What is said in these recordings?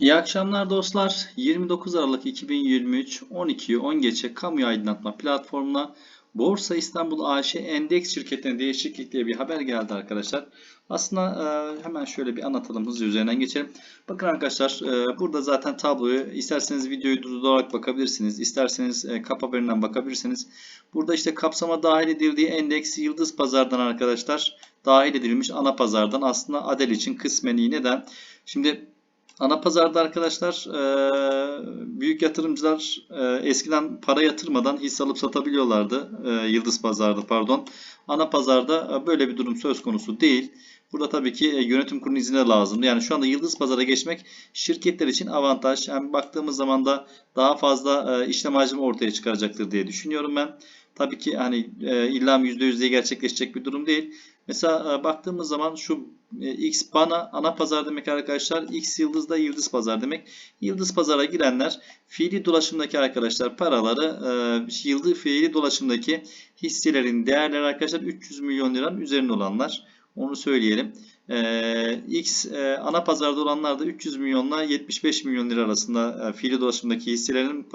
İyi akşamlar dostlar. 29 Aralık 2023 12'yi 10 geçe kamu aydınlatma platformuna Borsa İstanbul AŞ Endeks şirketine değişiklik diye bir haber geldi arkadaşlar. Aslında e, hemen şöyle bir anlatalım hızlı üzerinden geçelim. Bakın arkadaşlar e, burada zaten tabloyu isterseniz videoyu durdurarak bakabilirsiniz. isterseniz e, kap haberinden bakabilirsiniz. Burada işte kapsama dahil edildiği endeks yıldız pazardan arkadaşlar dahil edilmiş ana pazardan aslında Adel için kısmen. Neden? Şimdi Ana pazarda arkadaşlar e, büyük yatırımcılar e, eskiden para yatırmadan hisse alıp satabiliyorlardı. E, Yıldız pazarda pardon. Ana pazarda böyle bir durum söz konusu değil. Burada tabii ki yönetim kurulu izni de lazımdı. Yani şu anda Yıldız pazara geçmek şirketler için avantaj. Yani baktığımız zaman da daha fazla işlem hacmi ortaya çıkaracaktır diye düşünüyorum ben. Tabii ki hani illa %100 diye gerçekleşecek bir durum değil. Mesela e, baktığımız zaman şu e, X bana ana pazar demek arkadaşlar. X yıldız da yıldız pazar demek. Yıldız pazara girenler fiili dolaşımdaki arkadaşlar paraları e, yıldız fiili dolaşımdaki hisselerin değerleri arkadaşlar 300 milyon liranın üzerinde olanlar. Onu söyleyelim. E, X ana pazarda olanlar da 300 milyonla 75 milyon lira arasında fiili dolaşımdaki hisselerin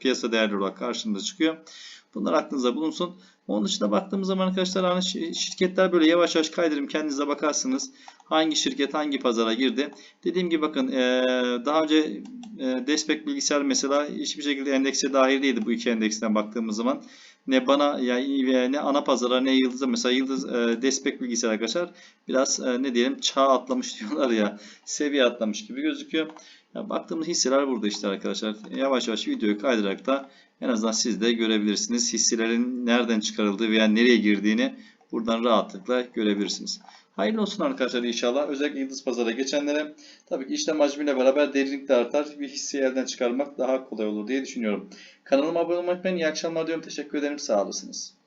piyasa değerleri olarak karşımıza çıkıyor. Bunlar aklınıza bulunsun. Onun dışında baktığımız zaman arkadaşlar hani şi- şirketler böyle yavaş yavaş kaydırım kendinize bakarsınız. Hangi şirket hangi pazara girdi. Dediğim gibi bakın daha önce Despek bilgisayar mesela hiçbir şekilde endekse dahil değildi bu iki endeksten baktığımız zaman. Ne bana yani ne ana pazara ne yıldıza mesela yıldız Despek bilgisayar arkadaşlar biraz ne diyelim çağ atlamış diyorlar ya seviye atlamış gibi gözüküyor. Ya baktığımız hisseler burada işte arkadaşlar. Yavaş yavaş videoyu kaydırarak da en azından siz de görebilirsiniz. Hisselerin nereden çıkarıldığı veya nereye girdiğini buradan rahatlıkla görebilirsiniz. Hayırlı olsun arkadaşlar inşallah. Özellikle Yıldız Pazar'a geçenlere tabii ki işlem hacmiyle beraber derinlik de artar. Bir hisseyi elden çıkarmak daha kolay olur diye düşünüyorum. Kanalıma abone olmayı unutmayın. İyi akşamlar diyorum. Teşekkür ederim. Sağ olasınız.